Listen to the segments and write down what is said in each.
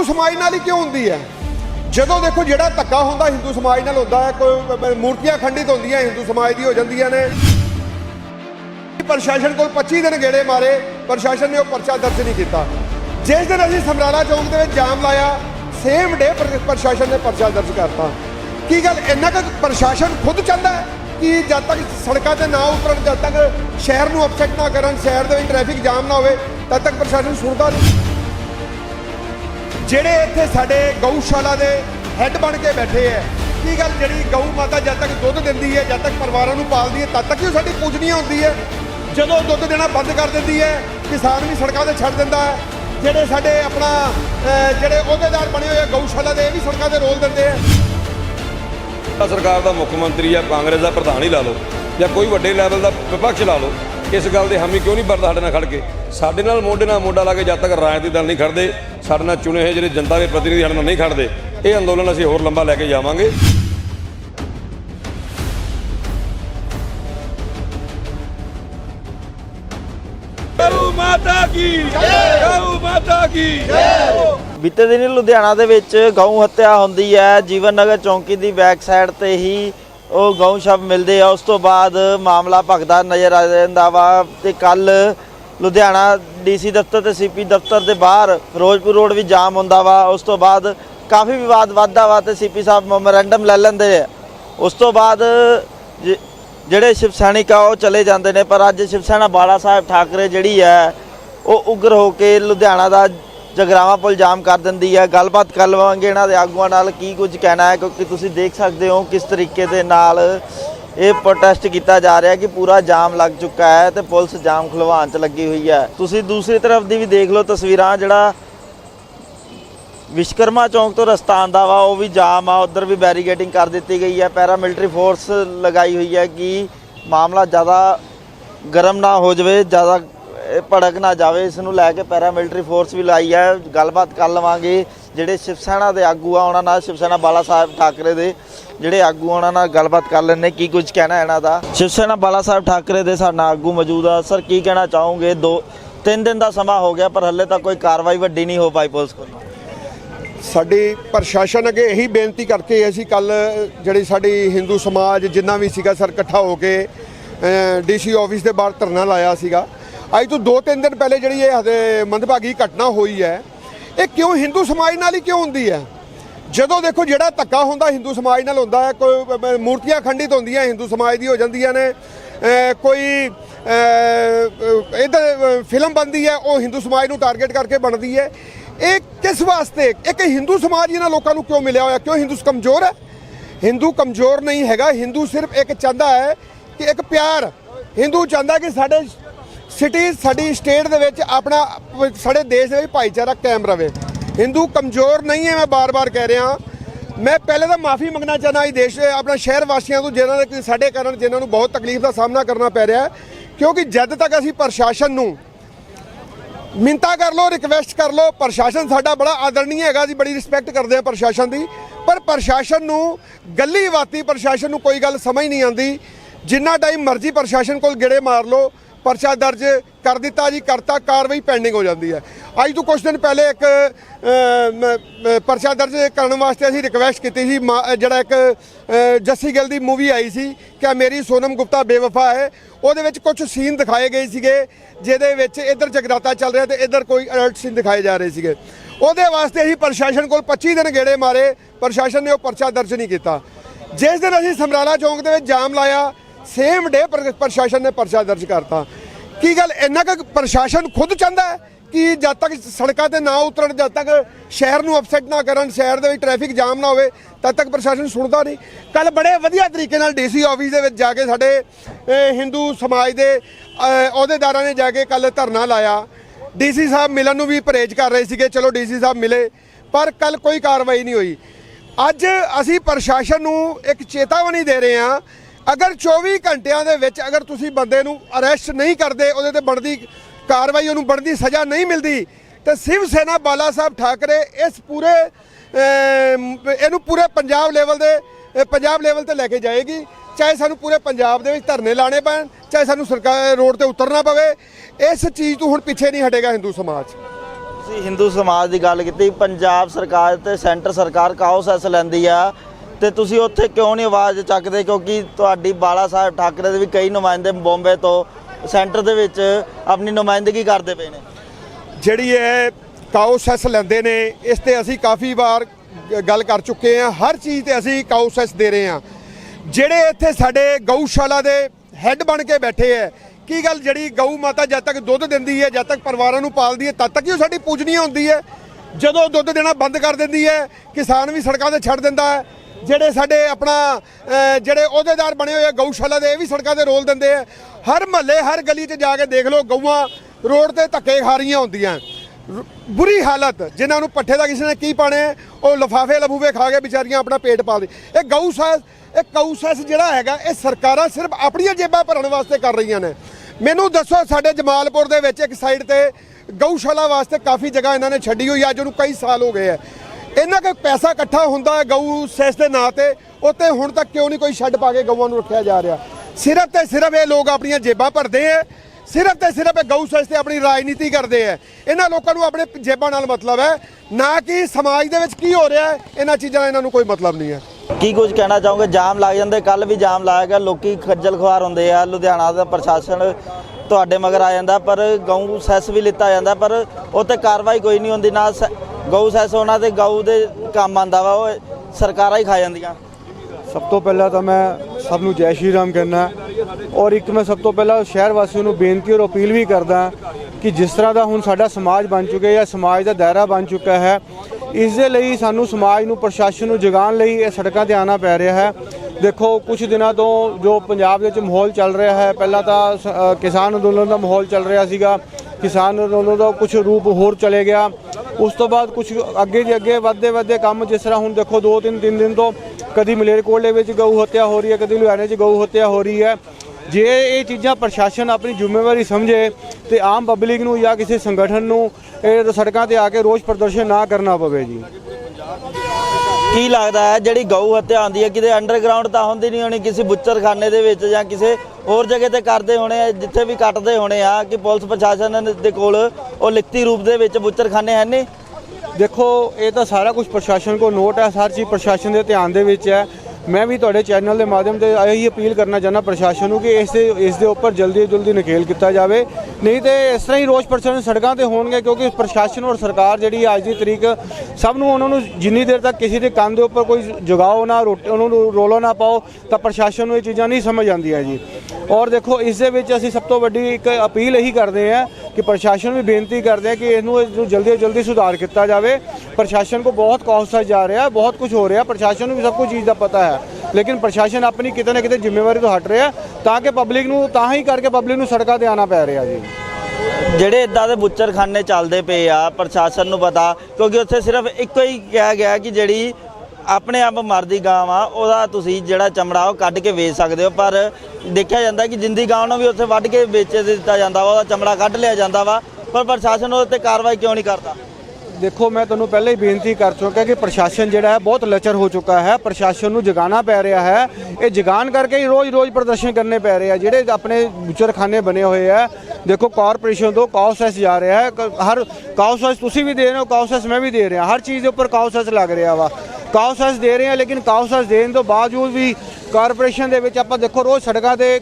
ਹਿੰਦੂ ਸਮਾਜ ਨਾਲ ਹੀ ਕਿਉਂ ਹੁੰਦੀ ਹੈ? ਜਦੋਂ ਦੇਖੋ ਜਿਹੜਾ ਧੱਕਾ ਹੁੰਦਾ ਹਿੰਦੂ ਸਮਾਜ ਨਾਲ ਹੁੰਦਾ ਹੈ, ਕੋਈ ਮੂਰਤੀਆਂ ਖੰਡਿਤ ਹੁੰਦੀਆਂ, ਹਿੰਦੂ ਸਮਾਜ ਦੀ ਹੋ ਜਾਂਦੀਆਂ ਨੇ। ਪ੍ਰਸ਼ਾਸਨ ਕੋਲ 25 ਦਿਨ ਗੇੜੇ ਮਾਰੇ, ਪ੍ਰਸ਼ਾਸਨ ਨੇ ਉਹ ਪਰਚਾ ਦਰਜ ਨਹੀਂ ਕੀਤਾ। ਜਿਸ ਦਿਨ ਅਸੀਂ ਸਮਰਾਲਾ ਚੌਂਕ ਦੇ ਵਿੱਚ ਜਾਮ ਲਾਇਆ ਸੇਮ ਡੇ ਪ੍ਰਸ਼ਾਸਨ ਨੇ ਪਰਚਾ ਦਰਜ ਕਰਤਾ। ਕੀ ਗੱਲ, ਇੰਨਾ ਕੁ ਪ੍ਰਸ਼ਾਸਨ ਖੁਦ ਚਾਹੁੰਦਾ ਹੈ ਕਿ ਜਦ ਤੱਕ ਸੜਕਾਂ ਤੇ ਨਾ ਉਤਰਨ, ਜਦ ਤੱਕ ਸ਼ਹਿਰ ਨੂੰ ਅਪਸੈਟ ਨਾ ਕਰਨ, ਸ਼ਹਿਰ ਦੇ ਵਿੱਚ ਟ੍ਰੈਫਿਕ ਜਾਮ ਨਾ ਹੋਵੇ, ਤਦ ਤੱਕ ਪ੍ਰਸ਼ਾਸਨ ਸੁਣਦਾ ਨਹੀਂ? ਜਿਹੜੇ ਇੱਥੇ ਸਾਡੇ ਗਊਸ਼ਾਲਾ ਦੇ ਹੈੱਡ ਬਣ ਕੇ ਬੈਠੇ ਐ, ਕੀ ਗੱਲ ਜਿਹੜੀ ਗਊ ਮਾਤਾ ਜਦ ਤੱਕ ਦੁੱਧ ਦਿੰਦੀ ਹੈ ਜਦ ਤੱਕ ਪਰਿਵਾਰਾਂ ਨੂੰ ਪਾਲਦੀ ਹੈ ਤਦ ਤੱਕ ਹੀ ਉਹ ਸਾਡੀ ਪੂਜਨੀ ਹੁੰਦੀ ਹੈ ਜਦੋਂ ਦੁੱਧ ਦੇਣਾ ਬੰਦ ਕਰ ਦਿੰਦੀ ਹੈ ਕਿਸਾਨ ਵੀ ਸੜਕਾਂ ਤੇ ਛੱਡ ਦਿੰਦਾ ਹੈ ਜਿਹੜੇ ਸਾਡੇ ਆਪਣਾ ਜਿਹੜੇ ਅਹੁਦੇਦਾਰ ਬਣੇ ਹੋਏ ਆ ਗਊਸ਼ਾਲਾ ਦੇ, ਇਹ ਵੀ ਸੜਕਾਂ ਤੇ ਰੋਲ ਦਿੰਦੇ ਆ ਤਾਂ ਸਰਕਾਰ ਦਾ ਮੁੱਖ ਮੰਤਰੀ ਜਾਂ ਕਾਂਗਰਸ ਦਾ ਪ੍ਰਧਾਨ ਹੀ ਲਾ ਲਓ, ਜਾਂ ਕੋਈ ਵੱਡੇ ਲੈਵਲ ਦਾ ਵਿਪਕਸ਼ ਲਾ ਲਓ ਇਸ ਗੱਲ ਦੇ ਹਾਮੀ ਕਿਉਂ ਨਹੀਂ ਭਰਦਾ ਸਾਡੇ ਨਾਲ ਖੜ ਕੇ? ਸਾਡੇ ਨਾਲ ਮੋਢੇ ਨਾਲ ਮੋਢਾ ਲਾ ਕੇ ਜਦ ਤੱਕ ਰਾਜਨੀਤੀ ਦਲ ਨਹੀਂ ਖੜਦੇ ਸਾਡੇ ਨਾਲ ਚੁਣੇ ਹੋਏ ਜਿਹੜੇ ਜਨਤਾ ਦੇ ਪ੍ਰਤੀਨਿਧੀ ਸਾਡੇ ਨਾਲ ਨਹੀਂ ਖੜਦੇ ਇਹ ਅੰਦੋਲਨ ਅਸੀਂ ਹੋਰ ਲੰਬਾ ਲੈ ਕੇ ਜਾਵਾਂਗੇ। ਗਊ ਮਾਤਾ ਕੀ ਜੈ। ਗਊ ਮਾਤਾ ਕੀ। ਜੈ। ਬੀਤੇ ਦਿਨੀ ਲੁਧਿਆਣਾ ਦੇ ਵਿੱਚ ਗਊ ਹੱਤਿਆ ਹੁੰਦੀ ਹੈ। ਜੀਵਨ ਨਗਰ ਚੌਂਕੀ ਦੀ ਬੈਕ ਸਾਈਡ ਤੇ ਹੀ ਉਹ ਗਊ ਸ਼ਬ ਮਿਲਦੇ ਆ, ਉਸ ਤੋਂ ਬਾਅਦ ਮਾਮਲਾ ਭਖਦਾ ਨਜ਼ਰ ਆ ਜਾਂਦਾ ਵਾ ਤੇ ਕੱਲ ਲੁਧਿਆਣਾ ਡੀਸੀ ਦਫ਼ਤਰ ਤੇ ਸੀਪੀ ਦਫ਼ਤਰ ਦੇ ਬਾਹਰ ਫਿਰੋਜ਼ਪੁਰ ਰੋਡ ਵੀ ਜਾਮ ਹੁੰਦਾ ਵਾ, ਉਸ ਤੋਂ ਬਾਅਦ ਕਾਫੀ ਵਿਵਾਦ ਵੱਧਦਾ ਵਾ ਤੇ ਸੀਪੀ ਸਾਹਿਬ ਮੈਮੋਰੈਂਡਮ ਲੈ ਲੈਂਦੇ ਆ। ਉਸ ਤੋਂ ਬਾਅਦ ਜ- ਜਿਹੜੇ ਸ਼ਿਵ ਸੈਨਿਕ ਆ, ਉਹ ਚਲੇ ਜਾਂਦੇ ਨੇ, ਪਰ ਅੱਜ ਸ਼ਿਵ ਸੈਨਾ ਬਾਲਾ ਸਾਹਿਬ ਠਾਕਰੇ ਜਿਹੜੀ ਹੈ ਉਹ ਉਗਰ ਹੋ ਕੇ ਲੁਧਿਆਣਾ ਦਾ ਜਗਰਾਵਾ ਪੁਲ ਜਾਮ ਕਰ ਦਿੰਦੀ ਹੈ। ਗੱਲਬਾਤ ਕਰ ਲਵਾਂਗੇ ਇਹਨਾਂ ਦੇ ਆਗੂਆਂ ਨਾਲ ਕੀ ਕੁਝ ਕਹਿਣਾ ਹੈ, ਕਿਉਂਕਿ ਤੁਸੀਂ ਦੇਖ ਸਕਦੇ ਹੋ ਕਿਸ ਤਰੀਕੇ ਦੇ ਨਾਲ ਇਹ ਪ੍ਰੋਟੈਸਟ ਕੀਤਾ ਜਾ ਰਿਹਾ ਕਿ ਪੂਰਾ ਜਾਮ ਲੱਗ ਚੁੱਕਾ ਹੈ ਤੇ ਪੁਲਿਸ ਜਾਮ ਖੁਲਵਾਉਣ 'ਚ ਲੱਗੀ ਹੋਈ ਹੈ। ਤੁਸੀਂ ਦੂਸਰੀ ਤਰਫ ਦੀ ਵੀ ਦੇਖ ਲਓ ਤਸਵੀਰਾਂ, ਜਿਹੜਾ ਵਿਸ਼ਕਰਮਾ ਚੌਂਕ ਤੋਂ ਰਸਤਾ ਆਂਦਾ ਵਾ, ਉਹ ਵੀ ਜਾਮ ਆ, ਉਧਰ ਵੀ ਬੈਰੀਗੇਟਿੰਗ ਕਰ ਦਿੱਤੀ ਗਈ ਹੈ। ਪੈਰਾਮਿਲਟਰੀ ਫੋਰਸ ਲਗਾਈ ਹੋਈ ਹੈ ਕਿ ਮਾਮਲਾ ਜ਼ਿਆਦਾ ਗਰਮ ਨਾ ਹੋ ਜਾਵੇ, ਜ਼ਿਆਦਾ ਭੜਕ ਨਾ ਜਾਵੇ ਇਸ ਨੂੰ ਲੈ ਕੇ ਪੈਰਾ ਮਿਲਟਰੀ ਫੋਰਸ ਵੀ ਲਾਈ ਹੈ। ਗੱਲਬਾਤ ਕਰ ਲਵਾਂਗੇ। ਜਿਹੜੇ ਸ਼ਿਵ ਸੈਨਾ ਦੇ ਆਗੂ ਆ ਉਹਨਾਂ ਨਾਲ ਸ਼ਿਵ ਸੈਨਾ ਬਾਲਾ ਸਾਹਿਬ ਠਾਕਰੇ ਦੇ ਜਿਹੜੇ ਆਗੂ ਆ, ਉਹਨਾਂ ਨਾਲ ਗੱਲਬਾਤ ਕਰ ਲੈਣੇ ਕੀ ਕੁਝ ਕਹਿਣਾ ਇਹਨਾਂ ਦਾ? ਸ਼ਿਵ ਸੈਨਾ ਬਾਲਾ ਸਾਹਿਬ ਠਾਕਰੇ ਦੇ ਸਾਡਾ ਆਗੂ ਮੌਜੂਦ ਆ। ਸਰ ਕੀ ਕਹਿਣਾ ਚਾਹੋਗੇ? ਦੋ ਤਿੰਨ ਦਿਨ ਦਾ ਸਮਾਂ ਹੋ ਗਿਆ ਪਰ ਹੱਲੇ ਤੱਕ ਕੋਈ ਕਾਰਵਾਈ ਵੱਡੀ ਨਹੀਂ ਹੋ ਪਾਈ ਪੁਲਿਸ ਕੋਲ। ਸਾਡੀ ਪ੍ਰਸ਼ਾਸਨ ਅੱਗੇ ਇਹੀ ਬੇਨਤੀ ਕਰਕੇ ਅਸੀਂ ਕੱਲ ਜਿਹੜੀ ਸਾਡੀ ਹਿੰਦੂ ਸਮਾਜ ਜਿੰਨਾ ਵੀ ਸੀਗਾ ਸਰ ਇਕੱਠਾ ਹੋ ਕੇ ਡੀਸੀ ਆਫਿਸ ਦੇ ਬਾਹਰ ਧਰਨਾ ਲਾਇਆ ਸੀਗਾ। ਅੱਜ ਤੋਂ 2-3 ਦਿਨ ਪਹਿਲੇ ਜਿਹੜੀ ਇਹ ਹਦੇ ਮੰਦਭਾਗੀ ਘਟਨਾ ਹੋਈ ਹੈ, ਇਹ ਕਿਉਂ ਹਿੰਦੂ ਸਮਾਜ ਨਾਲ ਹੀ ਕਿਉਂ ਹੁੰਦੀ ਹੈ? ਜਦੋਂ ਦੇਖੋ ਜਿਹੜਾ ਧੱਕਾ ਹੁੰਦਾ ਹਿੰਦੂ ਸਮਾਜ ਨਾਲ ਹੁੰਦਾ ਹੈ, ਕੋਈ ਮੂਰਤੀਆਂ ਖੰਡਿਤ ਹੁੰਦੀਆਂ, ਹਿੰਦੂ ਸਮਾਜ ਦੀ ਹੋ ਜਾਂਦੀਆਂ ਨੇ ਕੋਈ ਇਧਰ ਫਿਲਮ ਬਣਦੀ ਹੈ, ਉਹ ਹਿੰਦੂ ਸਮਾਜ ਨੂੰ ਟਾਰਗੇਟ ਕਰਕੇ ਬਣਦੀ ਹੈ। ਇਹ ਕਿਸ ਵਾਸਤੇ? ਇੱਕ ਹਿੰਦੂ ਸਮਾਜ ਇਹਨਾਂ ਲੋਕਾਂ ਨੂੰ ਕਿਉਂ ਮਿਲਿਆ ਹੋਇਆ? ਕਿਉਂ ਹਿੰਦੂ ਕਮਜ਼ੋਰ ਹੈ? ਹਿੰਦੂ ਕਮਜ਼ੋਰ ਨਹੀਂ ਹੈਗਾ, ਹਿੰਦੂ ਸਿਰਫ ਇੱਕ ਚਾਹੁੰਦਾ ਹੈ ਕਿ ਇੱਕ ਪਿਆਰ। ਹਿੰਦੂ ਚਾਹੁੰਦਾ ਕਿ ਸਾਡੇ ਸਿਟੀ ਸਾਡੀ ਸਟੇਟ ਦੇ ਵਿੱਚ ਆਪਣਾ, ਸਾਡੇ ਦੇਸ਼ ਦੇ ਵਿੱਚ ਭਾਈਚਾਰਾ ਕਾਇਮ ਰਵੇ। ਹਿੰਦੂ ਕਮਜ਼ੋਰ ਨਹੀਂ ਹੈ, ਮੈਂ ਬਾਰ-ਬਾਰ ਕਹਿ ਰਿਹਾ। ਮੈਂ ਪਹਿਲੇ ਤਾਂ ਮਾਫੀ ਮੰਗਣਾ ਚਾਹੁੰਦਾ ਇਹ ਦੇਸ਼ ਆਪਣਾ ਸ਼ਹਿਰ ਵਾਸੀਆਂ ਤੋਂ ਜਿਨ੍ਹਾਂ ਦੇ ਸਾਡੇ ਕਾਰਨ ਜਿਨ੍ਹਾਂ ਨੂੰ ਬਹੁਤ ਤਕਲੀਫ ਦਾ ਸਾਹਮਣਾ ਕਰਨਾ ਪੈ ਰਿਹਾ ਕਿਉਂਕਿ ਜਦ ਤੱਕ ਅਸੀਂ ਪ੍ਰਸ਼ਾਸਨ ਨੂੰ ਮਿੰਤਾ ਕਰ ਲੋ ਰਿਕਵੈਸਟ ਕਰ ਲੋ ਪ੍ਰਸ਼ਾਸਨ ਸਾਡਾ ਬੜਾ ਆਦਰਣੀय ਹੈਗਾ ਜੀ, ਬੜੀ ਰਿਸਪੈਕਟ ਕਰਦੇ ਆ ਪ੍ਰਸ਼ਾਸਨ ਦੀ। ਪਰ ਪ੍ਰਸ਼ਾਸਨ ਨੂੰ ਗੱਲੀ ਵਾਤੀ ਪ੍ਰਸ਼ਾਸਨ ਨੂੰ ਕੋਈ ਗੱਲ ਸਮਝ ਨਹੀਂ ਆਉਂਦੀ। ਜਿੰਨਾ ਟਾਈਮ ਮਰਜ਼ੀ ਪ੍ਰਸ਼ਾਸਨ ਕੋਲ ਗੇੜੇ ਮਾਰ ਲੋ ਪਰਚਾ ਦਰਜ ਕਰ ਦਿੱਤਾ ਜੀ, ਕਰਤਾ, ਕਾਰਵਾਈ ਪੈਂਡਿੰਗ ਹੋ ਜਾਂਦੀ ਹੈ। ਅੱਜ ਤੋਂ ਕੁਝ ਦਿਨ ਪਹਿਲੇ ਇੱਕ ਪਰਚਾ ਦਰਜ ਕਰਨ ਵਾਸਤੇ ਅਸੀਂ ਰਿਕਵੈਸਟ ਕੀਤੀ ਸੀ। ਮਾ- ਜਿਹੜਾ ਇੱਕ ਜੱਸੀ ਗਿੱਲ ਦੀ ਮੂਵੀ ਆਈ ਸੀ ਕਿ ਮੇਰੀ ਸੋਨਮ ਗੁਪਤਾ ਬੇਵਫਾ ਹੈ। ਉਹਦੇ ਵਿੱਚ ਕੁਝ ਸੀਨ ਦਿਖਾਏ ਗਏ ਸੀਗੇ, ਜਿਹਦੇ ਵਿੱਚ ਇੱਧਰ ਜਗਰਾਤਾ ਚੱਲ ਰਿਹਾ ਤੇ ਇੱਧਰ ਕੋਈ ਅਲਰਟ ਸੀਨ ਦਿਖਾਏ ਜਾ ਰਹੇ ਸੀਗੇ। ਉਹਦੇ ਵਾਸਤੇ ਅਸੀਂ ਪ੍ਰਸ਼ਾਸਨ ਕੋਲ 25 ਦਿਨ ਗੇੜੇ ਮਾਰੇ। ਪ੍ਰਸ਼ਾਸਨ ਨੇ ਉਹ ਪਰਚਾ ਦਰਜ ਨਹੀਂ ਕੀਤਾ। ਜਿਸ ਦਿਨ ਅਸੀਂ ਸਮਰਾਲਾ ਚੌਂਕ ਦੇ ਵਿੱਚ ਜਾਮ ਲਾਇਆ ਸੇਮ ਡੇ ਪ੍ਰਸ਼ਾਸਨ ਨੇ ਪਰਚਾ ਦਰਜ ਕਰਤਾ। ਕੀ ਗੱਲ ਇੰਨਾ ਕੁ ਪ੍ਰਸ਼ਾਸਨ ਖੁਦ ਚਾਹੁੰਦਾ ਹੈ ਕਿ ਜਦ ਤੱਕ ਸੜਕਾਂ ਤੇ ਨਾ ਉਤਰਨ, ਜਦ ਤੱਕ ਸ਼ਹਿਰ ਨੂੰ ਅਪਸੈਟ ਨਾ ਕਰਨ, ਸ਼ਹਿਰ ਦੇ ਵਿੱਚ ਟ੍ਰੈਫਿਕ ਜਾਮ ਨਾ ਹੋਵੇ, ਤਦ ਤੱਕ ਪ੍ਰਸ਼ਾਸਨ ਸੁਣਦਾ ਨਹੀਂ। ਕੱਲ ਬੜੇ ਵਧੀਆ ਤਰੀਕੇ ਨਾਲ ਡੀਸੀ ਆਫਿਸ ਦੇ ਵਿੱਚ ਜਾ ਕੇ ਸਾਡੇ ਹਿੰਦੂ ਸਮਾਜ ਦੇ ਅਹੁਦੇਦਾਰਾਂ ਨੇ ਜਾ ਕੇ ਕੱਲ ਧਰਨਾ ਲਾਇਆ। ਡੀਸੀ ਸਾਹਿਬ ਮਿਲਣ ਨੂੰ ਵੀ ਪਰਹੇਜ਼ ਕਰ ਰਹੇ ਸੀਗੇ, ਚਲੋ ਡੀਸੀ ਸਾਹਿਬ ਮਿਲੇ, ਪਰ ਕੱਲ ਕੋਈ ਕਾਰਵਾਈ ਨਹੀਂ ਹੋਈ। ਅੱਜ ਅਸੀਂ ਪ੍ਰਸ਼ਾਸਨ ਨੂੰ ਇੱਕ ਚੇਤਾਵਨੀ ਦੇ ਰਹੇ ਹਾਂ ਅਗਰ 24 ਘੰਟਿਆਂ ਦੇ ਵਿੱਚ ਅਗਰ ਤੁਸੀਂ ਬੰਦੇ ਨੂੰ ਅਰੈਸਟ ਨਹੀਂ ਕਰਦੇ, ਉਹਦੇ ਤੇ ਬਣਦੀ ਕਾਰਵਾਈ, ਉਹਨੂੰ ਬਣਦੀ ਸਜ਼ਾ ਨਹੀਂ ਮਿਲਦੀ, ਤੇ ਸਿਵ ਸੈਨਾ ਬਾਲਾ ਸਾਹਿਬ ਠਾਕਰੇ ਇਸ ਪੂਰੇ ਇਹਨੂੰ ਪੂਰੇ ਪੰਜਾਬ ਲੈਵਲ ਦੇ ਪੰਜਾਬ ਲੈਵਲ ਤੇ ਲੈ ਕੇ ਜਾਏਗੀ। ਚਾਹੇ ਸਾਨੂੰ ਪੂਰੇ ਪੰਜਾਬ ਦੇ ਵਿੱਚ ਧਰਨੇ ਲਾਣੇ ਪੈਣ, ਚਾਹੇ ਸਾਨੂੰ ਸਰਕਾਰ ਰੋਡ ਤੇ ਉਤਰਨਾ ਪਵੇ, ਇਸ ਚੀਜ਼ ਤੋਂ ਹੁਣ ਪਿੱਛੇ ਨਹੀਂ ਹਟੇਗਾ ਹਿੰਦੂ ਸਮਾਜ। ਤੁਸੀਂ ਹਿੰਦੂ ਸਮਾਜ ਦੀ ਗੱਲ ਕੀਤੀ, ਪੰਜਾਬ ਸਰਕਾਰ ਤੇ ਸੈਂਟਰ ਸਰਕਾਰ ਕਾਉ ਸੈਸ ਲੈਂਦੀ ਆ? ਤੇ ਤੁਸੀਂ ਉੱਥੇ ਕਿਉਂ ਨਹੀਂ ਆਵਾਜ਼ ਚੱਕਦੇ? ਕਿਉਂਕਿ ਤੁਹਾਡੀ ਬਾਲਾ ਸਾਹਿਬ ਠਾਕਰੇ ਦੇ ਵੀ ਕਈ ਨੁਮਾਇੰਦੇ ਬੰਬੇ ਤੋਂ ਸੈਂਟਰ ਦੇ ਵਿੱਚ ਆਪਣੀ ਨੁਮਾਇੰਦਗੀ ਕਰਦੇ ਪਏ ਨੇ। ਜਿਹੜੀ ਇਹ ਕਾਉ ਸੈਸ ਲੈਂਦੇ ਨੇ, ਇਸ ਤੇ ਅਸੀਂ ਕਾਫੀ ਵਾਰ ਗੱਲ ਕਰ ਚੁੱਕੇ ਹਾਂ। ਹਰ ਚੀਜ਼ ਤੇ ਅਸੀਂ ਕਾਉ ਸੈਸ ਦੇ ਰਹੇ ਹਾਂ। ਜਿਹੜੇ ਇੱਥੇ ਸਾਡੇ ਗਊਸ਼ਾਲਾ ਦੇ ਹੈੱਡ ਬਣ ਕੇ ਬੈਠੇ ਹੈ ਕੀ ਗੱਲ ਜਿਹੜੀ ਗਊ ਮਾਤਾ ਜਦ ਤੱਕ ਦੁੱਧ ਦਿੰਦੀ ਹੈ ਜਦ ਤੱਕ ਪਰਿਵਾਰਾਂ ਨੂੰ ਪਾਲਦੀ ਹੈ ਤਦ ਤੱਕ ਹੀ ਉਹ ਸਾਡੀ ਪੂਜਨੀय ਹੁੰਦੀ ਹੈ ਜਦੋਂ ਦੁੱਧ ਦੇਣਾ ਬੰਦ ਕਰ ਦਿੰਦੀ ਹੈ ਕਿਸਾਨ ਵੀ ਸੜਕਾਂ ਤੇ ਛੱਡ ਦਿੰਦਾ ਹੈ ਜਿਹੜੇ ਸਾਡੇ ਆਪਣਾ ਜਿਹੜੇ ਅਹੁਦੇਦਾਰ ਬਣੇ ਹੋਏ ਆ ਗਊਸ਼ਾਲਾ ਦੇ ਇਹ ਵੀ ਸੜਕਾਂ ਤੇ ਰੋਲ ਦਿੰਦੇ ਆ। ਹਰ ਮਹੱਲੇ ਹਰ ਗਲੀ 'ਚ ਜਾ ਕੇ ਦੇਖ ਲਓ ਗਊਆਂ ਰੋਡ ਤੇ ਧੱਕੇ ਖਾ ਰਹੀਆਂ ਹੁੰਦੀਆਂ ਬੁਰੀ ਹਾਲਤ ਜਿਨ੍ਹਾਂ ਨੂੰ ਪੱਠੇ ਦਾ ਕਿਸੇ ਨੇ ਕੀ ਪਾਣੇ ਹੈ, ਉਹ ਲਫਾਫੇ ਲਫੂਫੇ ਖਾ ਕੇ ਵਿਚਾਰੀਆਂ ਆਪਣਾ ਪੇਟ ਪਾਲਦੇ। ਇਹ ਗਊ ਸੈਸ ਇਹ ਗਊ ਸੈਸ ਜਿਹੜਾ ਹੈਗਾ ਇਹ ਸਰਕਾਰਾਂ ਸਿਰਫ ਆਪਣੀਆਂ ਜੇਬਾਂ ਭਰਨ ਵਾਸਤੇ ਕਰ ਰਹੀਆਂ ਨੇ। ਮੈਨੂੰ ਦੱਸੋ ਸਾਡੇ ਜਮਾਲਪੁਰ ਦੇ ਵਿੱਚ ਇੱਕ ਸਾਈਡ ਤੇ ਗਊਸ਼ਾਲਾ ਵਾਸਤੇ ਕਾਫੀ ਜਗ੍ਹਾ ਇਹਨਾਂ ਨੇ ਛੱਡੀ ਹੋਈ ਆ, ਅੱਜ ਉਹਨੂੰ ਕਈ ਸਾਲ ਹੋ ਗਏ ਆ। ਇਹਨਾਂ ਕੋਲ ਪੈਸਾ ਇਕੱਠਾ ਹੁੰਦਾ ਹੈ ਗਊ ਸੈਸ ਦੇ ਨਾਂ ਤੇ ਉੱਤੇ ਹੁਣ ਤੱਕ ਕਿਉਂ ਨਹੀਂ ਕੋਈ ਛੱਡ ਪਾ ਕੇ ਗਊਆਂ ਨੂੰ ਰੱਖਿਆ ਜਾ ਰਿਹਾ? ਸਿਰਫ ਤੇ ਸਿਰਫ ਇਹ ਲੋਕ ਆਪਣੀਆਂ ਜੇਬਾਂ ਭਰਦੇ ਆ, ਸਿਰਫ ਤੇ ਸਿਰਫ ਇਹ ਗਊ ਸੈਸ ਤੇ ਆਪਣੀ ਰਾਜਨੀਤੀ ਕਰਦੇ ਆ। ਇਹਨਾਂ ਲੋਕਾਂ ਨੂੰ ਆਪਣੇ ਜੇਬਾਂ ਨਾਲ ਮਤਲਬ ਹੈ, ਨਾ ਕਿ ਸਮਾਜ ਦੇ ਵਿੱਚ ਕੀ ਹੋ ਰਿਹਾ ਹੈ, ਇਹਨਾਂ ਚੀਜ਼ਾਂ ਦਾ ਇਹਨਾਂ ਨੂੰ ਕੋਈ ਮਤਲਬ ਨਹੀਂ ਹੈ। ਕੀ ਕੁਝ ਕਹਿਣਾ ਚਾਹੋਗੇ? ਜਾਮ ਲੱਗ ਜਾਂਦੇ ਕੱਲ ਵੀ ਜਾਮ ਲਾਇਆ ਗਿਆ, ਲੋਕੀ ਖੱਜਲ ਖੁਆਰ ਹੁੰਦੇ ਆ, ਲੁਧਿਆਣਾ ਦਾ ਪ੍ਰਸ਼ਾਸਨ ਤੁਹਾਡੇ ਮਗਰ ਆ ਜਾਂਦਾ, ਪਰ ਗਊ ਸੈਸ ਵੀ ਲਿੱਤਾ ਜਾਂਦਾ, ਪਰ ਉਹ ਤੇ ਕਾਰਵਾਈ ਕੋਈ ਨਹੀਂ ਹੁੰਦੀ, ਨਾ ਸੈ- ਗਊ ਸੈਸ ਉਹਨਾਂ ਤੇ ਗਊ ਦੇ ਕੰਮ ਆਂਦਾ ਵਾ ਉਹ ਸਰਕਾਰਾਂ ਹੀ ਖਾ ਜਾਂਦੀਆਂ। ਸਭ ਤੋਂ ਪਹਿਲਾਂ ਤਾਂ ਮੈਂ ਸਭ ਨੂੰ ਜੈ ਸ਼੍ਰੀ ਰਾਮ ਕਹਿਣਾ ਔਰ ਇੱਕ ਮੈਂ ਸਭ ਤੋਂ ਪਹਿਲਾਂ ਸ਼ਹਿਰ ਵਾਸੀਆਂ ਨੂੰ ਬੇਨਤੀ ਔਰ ਅਪੀਲ ਵੀ ਕਰਦਾ ਕਿ ਜਿਸ ਤਰ੍ਹਾਂ ਦਾ ਹੁਣ ਸਾਡਾ ਸਮਾਜ ਬਣ ਚੁੱਕਿਆ ਜਾਂ ਸਮਾਜ ਦਾ ਦਾਇਰਾ ਬਣ ਚੁੱਕਾ ਹੈ ਇਸ ਦੇ ਲਈ ਸਾਨੂੰ ਸਮਾਜ ਨੂੰ ਪ੍ਰਸ਼ਾਸਨ ਨੂੰ ਜਗਾਉਣ ਲਈ ਇਹ ਸੜਕਾਂ ਤੇ ਆਉਣਾ ਪੈ ਰਿਹਾ ਹੈ। ਦੇਖੋ ਕੁਝ ਦਿਨਾਂ ਤੋਂ ਜੋ ਪੰਜਾਬ ਦੇ ਵਿੱਚ ਮਾਹੌਲ ਚੱਲ ਰਿਹਾ ਹੈ ਪਹਿਲਾਂ ਤਾਂ ਸ- ਅ, ਕਿਸਾਨ ਅੰਦੋਲਨ ਦਾ ਮਾਹੌਲ ਚੱਲ ਰਿਹਾ ਸੀਗਾ ਕਿਸਾਨ ਅੰਦੋਲਨ ਦਾ ਕੁਝ ਰੂਪ ਹੋਰ ਚਲੇ ਗਿਆ। ਉਸ ਤੋਂ ਬਾਅਦ ਕੁਝ ਅੱਗੇ ਦੇ ਅੱਗੇ ਵੱਧਦੇ ਵੱਧਦੇ ਕੰਮ ਜਿਸ ਤਰ੍ਹਾਂ ਹੁਣ ਦੇਖੋ ਦੋ ਤਿੰਨ ਤਿੰਨ ਦਿਨ ਤੋਂ ਕਦੀ ਮਲੇਰਕੋਟਲੇ ਵਿੱਚ ਗਊ ਹੱਤਿਆ ਹੋ ਰਹੀ ਹੈ, ਕਦੀ ਲੁਧਿਆਣੇ 'ਚ ਗਊ ਹੱਤਿਆ ਹੋ ਰਹੀ ਹੈ। ਜੇ ਇਹ ਚੀਜ਼ਾਂ ਪ੍ਰਸ਼ਾਸਨ ਆਪਣੀ ਜ਼ਿੰਮੇਵਾਰੀ ਸਮਝੇ ਤੇ ਆਮ ਪਬਲਿਕ ਨੂੰ ਜਾਂ ਕਿਸੇ ਸੰਗਠਨ ਨੂੰ ਇਹ ਸੜਕਾਂ ਤੇ ਆ ਕੇ ਰੋਸ ਪ੍ਰਦਰਸ਼ਨ ਨਾ ਕਰਨਾ ਪਵੇ ਜੀ। ਕੀ ਲੱਗਦਾ ਹੈ, ਜਿਹੜੀ ਗਊ ਹੱਤਿਆ ਆਉਂਦੀ ਹੈ, ਕਿਤੇ ਅੰਡਰਗਰਾਉਂਡ ਤਾਂ ਹੁੰਦੀ ਨਹੀਂ ਹੋਣੀ, ਕਿਸੇ ਬੁੱਚਰਖਾਨੇ ਦੇ ਵਿੱਚ ਜਾਂ ਕਿਸੇ ਹੋਰ ਜਗ੍ਹਾ ਤੇ ਕਰਦੇ ਹੋਣੇ ਆ, ਜਿੱਥੇ ਵੀ ਕੱਟਦੇ ਹੋਣੇ ਆ, ਕਿ ਪੁਲਿਸ ਪ੍ਰਸ਼ਾਸਨ ਦੇ ਕੋਲ ਉਹ ਲਿਖਤੀ ਰੂਪ ਦੇ ਵਿੱਚ ਬੁੱਚਰਖਾਨੇ ਹੈ ਨਹੀਂ? ਦੇਖੋ, ਇਹ ਤਾਂ ਸਾਰਾ ਕੁਝ ਪ੍ਰਸ਼ਾਸਨ ਕੋ ਨੋਟ ਹੈ, ਹਰ ਚੀਜ਼ ਪ੍ਰਸ਼ਾਸਨ ਦੇ ਧਿਆਨ ਦੇ ਵਿੱਚ ਹੈ। ਮੈਂ ਵੀ ਤੁਹਾਡੇ ਚੈਨਲ ਦੇ ਮਾਧਿਅਮ ਤੇ ਇਹੀ ਅਪੀਲ ਕਰਨਾ ਚਾਹੁੰਦਾ ਪ੍ਰਸ਼ਾਸਨ ਨੂੰ ਕਿ ਇਸ ਦੇ ਇਸ ਦੇ ਉੱਪਰ ਜਲਦੀ ਤੋਂ ਜਲਦੀ ਨਕੇਲ ਕੀਤਾ ਜਾਵੇ। ਨਹੀਂ ਤੇ ਇਸ ਤਰ੍ਹਾਂ ਹੀ ਰੋਸ ਪ੍ਰਦਰਸ਼ਨ ਸੜਕਾਂ ਤੇ ਹੋਣਗੇ ਕਿਉਂਕਿ ਪ੍ਰਸ਼ਾਸਨ ਔਰ ਸਰਕਾਰ ਜਿਹੜੀ ਹੈ ਅੱਜ ਦੀ ਤਰੀਕ ਸਭ ਨੂੰ ਉਹਨਾਂ ਨੂੰ ਜਿੰਨੀ ਦੇਰ ਤੱਕ ਕਿਸੇ ਦੇ ਕੰਨ ਦੇ ਉੱਪਰ ਕੋਈ ਜਗਾਓ ਨਾ, ਰੋਟ- ਉਹਨਾਂ ਨੂੰ ਰੋਲੋ ਨਾ ਪਾਓ, ਤਾਂ ਪ੍ਰਸ਼ਾਸਨ ਨੂੰ ਇਹ ਚੀਜ਼ਾਂ ਨਹੀਂ ਸਮਝ ਆਉਂਦੀਆਂ ਜੀ। ਔਰ ਦੇਖੋ, ਇਸ ਦੇ ਵਿੱਚ ਅਸੀਂ ਸਭ ਤੋਂ ਵੱਡੀ ਇੱਕ ਅਪੀਲ ਇਹੀ ਕਰਦੇ ਹਾਂ ਕਿ ਪ੍ਰਸ਼ਾਸਨ ਵੀ ਬੇਨਤੀ ਕਰਦੇ ਹਾਂ ਕਿ ਇਹਨੂੰ ਇਹਨੂੰ ਜਲਦੀ ਤੋਂ ਜਲਦੀ ਸੁਧਾਰ ਕੀਤਾ ਜਾਵੇ। ਪ੍ਰਸ਼ਾਸਨ ਕੋ ਬਹੁਤ ਕਾਸਟ ਜਾ ਰਿਹਾ, ਬਹੁਤ ਕੁਝ ਹੋ ਰਿਹਾ, ਪ੍ਰਸ਼ਾਸਨ ਨੂੰ ਵੀ ਸਭ ਕੁਝ ਚੀਜ਼ ਦਾ ਪਤਾ ਹੈ। ਲੇਕਿਨ ਪ੍ਰਸ਼ਾਸਨ ਆਪਣੀ ਕਿਤੇ ਨਾ ਕਿਤੇ ਜ਼ਿੰਮੇਵਾਰੀ ਤੋਂ ਹਟ ਰਿਹਾ ਤਾਂ ਕਿ ਪਬਲਿਕ ਨੂੰ, ਤਾਂ ਹੀ ਕਰਕੇ ਪਬਲਿਕ ਨੂੰ ਸੜਕਾਂ ਤੇ ਆਣਾ ਪੈ ਰਿਹਾ ਜੀ। ਜਿਹੜੇ ਇਦਾਂ ਦੇ ਬੁੱਚਰਖਾਨੇ ਚੱਲਦੇ ਪਏ ਆ, ਪ੍ਰਸ਼ਾਸਨ ਨੂੰ ਪਤਾ, ਕਿਉਂਕਿ ਉੱਥੇ ਸਿਰਫ ਇੱਕੋ ਹੀ ਕਿਹਾ ਗਿਆ ਕਿ ਜਿਹੜੀ ਆਪਣੇ ਆਪ ਮਰਦੀ ਗਾਂ ਵਾ, ਉਹਦਾ ਤੁਸੀਂ ਜਿਹੜਾ ਚਮੜਾ ਉਹ ਕੱਢ ਕੇ ਵੇਚ ਸਕਦੇ ਹੋ, ਪਰ ਦੇਖਿਆ ਜਾਂਦਾ ਕਿ ਜਿੰਦੀ ਗਾਂ ਨੂੰ ਵੀ ਉੱਥੇ ਵੱਢ ਕੇ ਵੇਚ ਦਿੱਤਾ ਜਾਂਦਾ ਵਾ, ਉਹਦਾ ਚਮੜਾ ਕੱਢ ਲਿਆ ਜਾਂਦਾ ਵਾ, ਪਰ ਪ੍ਰਸ਼ਾਸਨ ਉਹਦੇ ਤੇ ਕਾਰਵਾਈ ਕਿਉਂ ਨਹੀਂ ਕਰਦਾ? ਦੇਖੋ ਮੈਂ ਤੁਹਾਨੂੰ ਪਹਿਲਾਂ ਹੀ ਬੇਨਤੀ ਕਰ ਚੁੱਕਾ ਕਿ ਪ੍ਰਸ਼ਾਸਨ ਜਿਹੜਾ ਹੈ ਬਹੁਤ ਲਚਰ ਹੋ ਚੁੱਕਾ ਹੈ। ਪ੍ਰਸ਼ਾਸਨ ਨੂੰ ਜਗਾਉਣਾ ਪੈ ਰਿਹਾ ਹੈ। ਇਹ ਜਗਾਨ ਕਰਕੇ ਹੀ ਰੋਜ਼-ਰੋਜ਼ ਪ੍ਰਦਰਸ਼ਨ ਕਰਨੇ ਪੈ ਰਹੇ ਆ ਜਿਹੜੇ ਆਪਣੇ ਬੁਚਰਖਾਨੇ ਬਣੇ ਹੋਏ ਆ। ਦੇਖੋ ਕਾਰਪੋਰੇਸ਼ਨ ਤੋਂ ਕਾਉਸੈਸ ਜਾ ਰਿਹਾ ਹੈ। ਕ- ਹਰ ਕਾਉਸੈਸ ਤੁਸੀਂ ਵੀ ਦੇ ਰਹੇ ਹੋ ਕਾਉਸੈਸ ਮੈਂ ਵੀ ਦੇ ਰਿਹਾ। ਹਰ ਚੀਜ਼ ਦੇ ਉੱਪਰ ਕਾਉਸੈਸ ਲੱਗ ਰਿਹਾ ਵਾ। ਕਾਉਸੈਸ ਦੇ ਰਹੇ ਆ ਲੇਕਿਨ ਕਾਉਸੈਸ ਦੇਣ ਤੋਂ ਬਾਵਜੂਦ ਵੀ ਕਾਰਪੋਰੇਸ਼ਨ ਦੇ ਵਿੱਚ ਆਪਾਂ ਦੇਖੋ ਰੋਜ਼ ਸੜਕਾਂ ਤੇ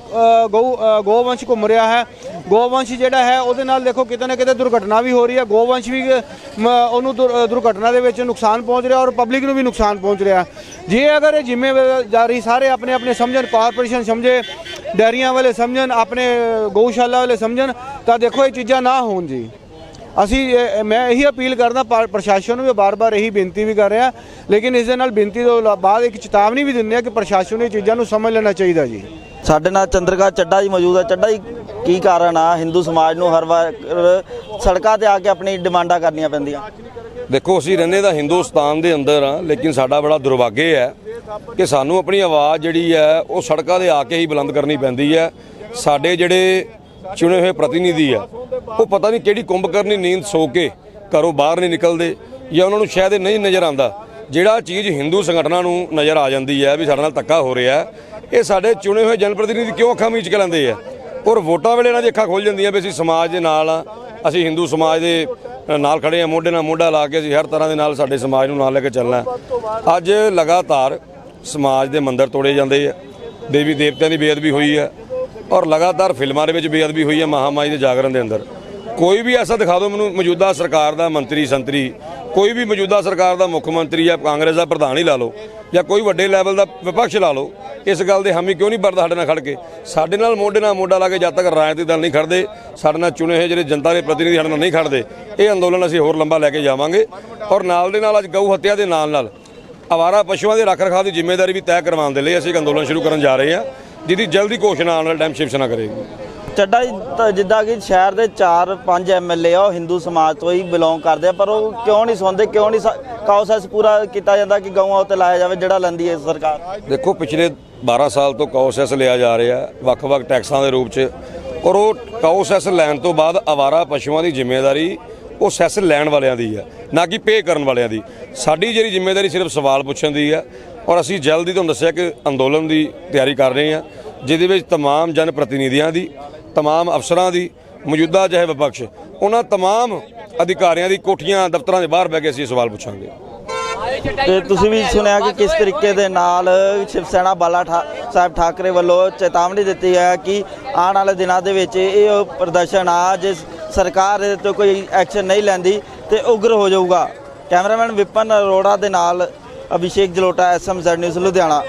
ਗਊ ਅ, ਗੋਵੰਸ਼ ਘੁੰਮ ਰਿਹਾ ਹੈ। ਗੋਵੰਸ਼ ਜਿਹੜਾ ਹੈ ਉਹਦੇ ਨਾਲ ਦੇਖੋ ਕਿਤੇ ਨਾ ਕਿਤੇ ਦੁਰਘਟਨਾ ਵੀ ਹੋ ਰਹੀ ਹੈ। ਗੋਵੰਸ਼ ਵੀ ਮ, ਉਹਨੂੰ ਦੁਰ- ਦੁਰਘਟਨਾ ਦੇ ਵਿੱਚ ਨੁਕਸਾਨ ਪਹੁੰਚ ਰਿਹਾ ਔਰ ਪਬਲਿਕ ਨੂੰ ਵੀ ਨੁਕਸਾਨ ਪਹੁੰਚ ਰਿਹਾ। ਜੇ ਅਗਰ ਇਹ ਜ਼ਿੰਮੇਵਾਰੀ ਸਾਰੇ ਆਪਣੇ ਆਪਣੇ ਸਮਝਣ ਕਾਰਪੋਰੇਸ਼ਨ ਸਮਝੇ ਡੈਰੀਆਂ ਵਾਲੇ ਸਮਝਣ ਆਪਣੇ ਗਊਸ਼ਾਲਾ ਵਾਲੇ ਸਮਝਣ ਤਾਂ ਦੇਖੋ ਇਹ ਚੀਜ਼ਾਂ ਨਾ ਹੋਣ ਜੀ। ਅਸੀਂ ਮੈਂ ਇਹੀ ਅਪੀਲ ਕਰਦਾ ਪਰ- ਪ੍ਰਸ਼ਾਸਨ ਨੂੰ ਵੀ ਬਾਰ-ਬਾਰ ਇਹੀ ਬੇਨਤੀ ਵੀ ਕਰ ਰਿਹਾ। ਲੇਕਿਨ ਇਸ ਦੇ ਨਾਲ ਬੇਨਤੀ ਤੋਂ ਲਾ- ਬਾਅਦ ਇੱਕ ਚੇਤਾਵਨੀ ਵੀ ਦਿੰਦੇ ਆ ਕਿ ਪ੍ਰਸ਼ਾਸਨ ਨੂੰ ਇਹ ਚੀਜ਼ਾਂ ਨੂੰ ਸਮਝ ਲੈਣਾ ਚਾਹੀਦਾ ਜੀ। ਸਾਡੇ ਨਾਲ ਚੰਦਰਗਾ ਚੱਡਾ ਜੀ ਮੌਜੂਦ ਹੈ। ਚੱਡਾ ਜੀ, ਕੀ ਕਾਰਨ ਆ? ਹਿੰਦੂ ਸਮਾਜ ਨੂੰ ਹਰ ਵਾਰ ਸੜਕਾਂ ਤੇ ਆ ਕੇ ਆਪਣੀ ਡਿਮਾਂਡਾਂ ਕਰਨੀਆਂ ਪੈਂਦੀਆਂ। ਦੇਖੋ, ਅਸੀਂ ਰਹਿੰਦੇ ਤਾਂ ਹਿੰਦੁਸਤਾਨ ਦੇ ਅੰਦਰ ਆ ਲੇਕਿਨ ਸਾਡਾ ਬੜਾ ਦੁਰਭਾਗੇ ਹੈ ਕਿ ਸਾਨੂੰ ਆਪਣੀ ਆਵਾਜ਼ ਜਿਹੜੀ ਹੈ, ਉਹ ਸੜਕਾਂ ਦੇ ਆ ਕੇ ਹੀ ਬੁਲੰਦ ਕਰਨੀ ਪੈਂਦੀ ਹੈ। ਸਾਡੇ ਜਿਹੜੇ ਚੁਣੇ ਹੋਏ ਪ੍ਰਤੀਨਿਧੀ ਆ ਉਹ ਪਤਾ ਨਹੀਂ ਕਿਹੜੀ ਕੁੰਭਕਰਨੀ ਨੀਂਦ ਸੋ ਕੇ ਘਰੋਂ ਬਾਹਰ ਨਹੀਂ ਨਿਕਲਦੇ ਜਾਂ ਉਹਨਾਂ ਨੂੰ ਸ਼ਾਇਦ ਨਹੀਂ ਨਜ਼ਰ ਆਉਂਦਾ। ਜਿਹੜਾ ਚੀਜ਼ ਹਿੰਦੂ ਸੰਗਠਨਾਂ ਨੂੰ ਨਜ਼ਰ ਆ ਜਾਂਦੀ ਹੈ ਵੀ ਸਾਡੇ ਨਾਲ ਧੱਕਾ ਹੋ ਰਿਹਾ ਇਹ ਸਾਡੇ ਚੁਣੇ ਹੋਏ ਜਨਪ੍ਰਤੀਨਿਧੀ ਕਿਉਂ ਅੱਖਾਂ ਮੀਚ ਕੇ ਲੈਂਦੇ ਆ? ਔਰ ਵੋਟਾਂ ਵੇਲੇ ਇਹਨਾਂ ਦੀ ਅੱਖਾਂ ਖੋਲ ਜਾਂਦੀਆਂ ਵੀ ਅਸੀਂ ਸਮਾਜ ਦੇ ਨਾਲ ਆ, ਅਸੀਂ ਹਿੰਦੂ ਸਮਾਜ ਦੇ ਨਾਲ ਖੜੇ ਆ, ਮੋਢੇ ਨਾਲ ਮੋਢਾ ਲਾ ਕੇ ਅਸੀਂ ਹਰ ਤਰ੍ਹਾਂ ਦੇ ਨਾਲ ਸਾਡੇ ਸਮਾਜ ਨੂੰ ਨਾਲ ਲੈ ਕੇ ਚੱਲਣਾ ਅੱਜ ਲਗਾਤਾਰ ਸਮਾਜ ਦੇ ਮੰਦਰ ਤੋੜੇ ਜਾਂਦੇ ਆ, ਦੇਵੀ ਦੇਵਤਿਆਂ ਦੀ ਬੇਅਦਬੀ ਹੋਈ ਹੈ ਔਰ ਲਗਾਤਾਰ ਫਿਲਮਾਂ ਦੇ ਵਿੱਚ ਬੇਅਦਬੀ ਹੋਈ ਹੈ ਮਹਾਮਾਈ ਦੇ ਜਾਗਰਣ ਦੇ ਅੰਦਰ। ਕੋਈ ਵੀ ਐਸਾ ਦਿਖਾ ਦਿਓ, ਮੈਨੂੰ ਮੌਜੂਦਾ ਸਰਕਾਰ ਦਾ ਮੰਤਰੀ, ਸੰਤਰੀ ਕੋਈ ਵੀ ਮੌਜੂਦਾ ਸਰਕਾਰ ਦਾ ਮੁੱਖ ਮੰਤਰੀ ਜਾਂ ਕਾਂਗਰਸ ਦਾ ਪ੍ਰਧਾਨ ਹੀ ਲਾ ਲਓ ਜਾਂ ਕੋਈ ਵੱਡੇ ਲੈਵਲ ਦਾ ਵਿਪਕਸ਼ ਲਾ ਲਓ, ਇਸ ਗੱਲ ਦੇ ਹਾਮੀ ਕਿਉਂ ਨਹੀਂ ਵਰਦਾ ਸਾਡੇ ਨਾਲ ਖੜ ਕੇ? ਸਾਡੇ ਨਾਲ ਮੋਢੇ ਨਾਲ ਮੋਢਾ ਲਾ ਕੇ ਜਦ ਤੱਕ ਰਾਜਨੀਤਿਕ ਦਲ ਨਹੀਂ ਖੜਦੇ, ਸਾਡੇ ਨਾਲ ਚੁਣੇ ਹੋਏ ਜਿਹੜੇ ਜਨਤਾ ਦੇ ਪ੍ਰਤੀਨਿਧੀ ਸਾਡੇ ਨਾਲ ਨਹੀਂ ਖੜਦੇ, ਇਹ ਅੰਦੋਲਨ ਅਸੀਂ ਹੋਰ ਲੰਬਾ ਲੈ ਕੇ ਜਾਵਾਂਗੇ ਔਰ ਨਾਲ ਦੇ ਨਾਲ ਅੱਜ ਗਊ ਹੱਤਿਆ ਦੇ ਨਾਲ ਨਾਲ ਆਵਾਰਾ ਪਸ਼ੂਆਂ ਦੇ ਰੱਖ ਰਖਾਅ ਦੀ ਜ਼ਿੰਮੇਵਾਰੀ ਵੀ ਤੈਅ ਕਰਵਾਉਣ ਦੇ ਲਈ ਅਸੀਂ ਇੱਕ ਅੰਦੋਲਨ ਸ਼ੁਰੂ ਕਰਨ ਜਾ ਰਹੇ ਹਾਂ, ਜਿਹਦੀ ਜਲਦੀ ਘੋਸ਼ਣਾ ਆਉਣ ਵਾਲੇ ਟਾਈਮ ਸ਼ਿਵ ਸੈਨਾ ਕਰੇਗੀ। ਚੱਡਾ ਜੀ ਤਾਂ ਜਿੱਦਾਂ ਕਿ ਸ਼ਹਿਰ ਦੇ 4-5 ਐਮਐਲਏ ਆ ਉਹ ਹਿੰਦੂ ਸਮਾਜ ਤੋਂ ਹੀ ਬਿਲੋਂਗ ਕਰਦੇ ਆ ਪਰ ਉਹ ਕਿਉਂ ਨਹੀਂ ਸੁਣਦੇ ਕਿਉਂ ਨਹੀਂ ਕਾਉਸੈਸ ਪੂਰਾ ਕੀਤਾ ਜਾਂਦਾ ਕਿ ਗਊਆਂ ਉੱਤੇ ਲਾਇਆ ਜਾਵੇ ਜਿਹੜਾ ਲੈਂਦੀ ਹੈ ਸਰਕਾਰ ਦੇਖੋ ਪਿਛਲੇ 12 ਸਾਲ ਤੋਂ ਕਾਉਸੈਸ ਲਿਆ ਜਾ ਰਿਹਾ ਵੱਖ-ਵੱਖ ਟੈਕਸਾਂ ਦੇ ਰੂਪ 'ਚ ਔਰ ਉਹ ਕਾਉਸੈਸ ਲੈਣ ਤੋਂ ਬਾਅਦ ਆਵਾਰਾ ਪਸ਼ੂਆਂ ਦੀ ਜ਼ਿੰਮੇਵਾਰੀ ਉਹ ਸੈਸ ਲੈਣ ਵਾਲਿਆਂ ਦੀ ਹੈ ਨਾ ਕਿ ਪੇ ਕਰਨ ਵਾਲਿਆਂ ਦੀ ਸਾਡੀ ਜਿਹੜੀ ਜ਼ਿੰਮੇਵਾਰੀ ਸਿਰਫ ਸਵਾਲ ਪੁੱਛਣ ਦੀ ਹੈ ਔਰ ਅਸੀਂ ਜਲਦੀ ਤੁਹਾਨੂੰ ਦੱਸਿਆ ਕਿ ਅੰਦੋਲਨ ਦੀ ਤਿਆਰੀ ਕਰ ਰਹੇ ਹਾਂ ਜਿਹਦੇ ਵਿੱਚ तमाम ਜਨ ਪ੍ਰਤੀਨਿਧੀਆਂ ਦੀ तमाम ਅਫਸਰਾਂ ਦੀ ਮੌਜੂਦਾ ਚਾਹੇ ਵਿਪਕਸ਼ ਉਹਨਾਂ तमाम ਅਧਿਕਾਰੀਆਂ ਦੀ ਕੋਠੀਆਂ ਦਫ਼ਤਰਾਂ ਦੇ ਬਾਹਰ ਬਹਿ ਕੇ ਅਸੀਂ ਇਹ ਸਵਾਲ ਪੁੱਛਾਂਗੇ ਤੇ ਤੁਸੀਂ ਵੀ ਸੁਣਿਆ ਕਿ ਕਿਸ ਤਰੀਕੇ ਦੇ ਨਾਲ ਸ਼ਿਵ ਸੈਨਾ ਬਾਲਾ ਠਾ- ਸਾਹਿਬ ਠਾਕਰੇ ਵੱਲੋਂ ਚੇਤਾਵਨੀ ਦਿੱਤੀ ਹੈ ਕਿ ਆਉਣ ਵਾਲੇ ਦਿਨਾਂ ਦੇ ਵਿੱਚ ਇਹ ਪ੍ਰਦਰਸ਼ਨ ਆ ਜੇ ਸਰਕਾਰ ਇਹਦੇ ਤੋਂ ਕੋਈ ਐਕਸ਼ਨ ਨਹੀਂ ਲੈਂਦੀ ਤੇ ਉਗਰ ਹੋ ਜਾਊਗਾ ਕੈਮਰਾਮੈਨ ਵਿਪਨ ਅਰੋੜਾ ਦੇ ਨਾਲ ਅਭਿਸ਼ੇਕ ਜਲੋਟਾ ਐਸਐਮਜ਼ੈਡ ਨਿਊਜ਼ ਲੁਧਿਆਣਾ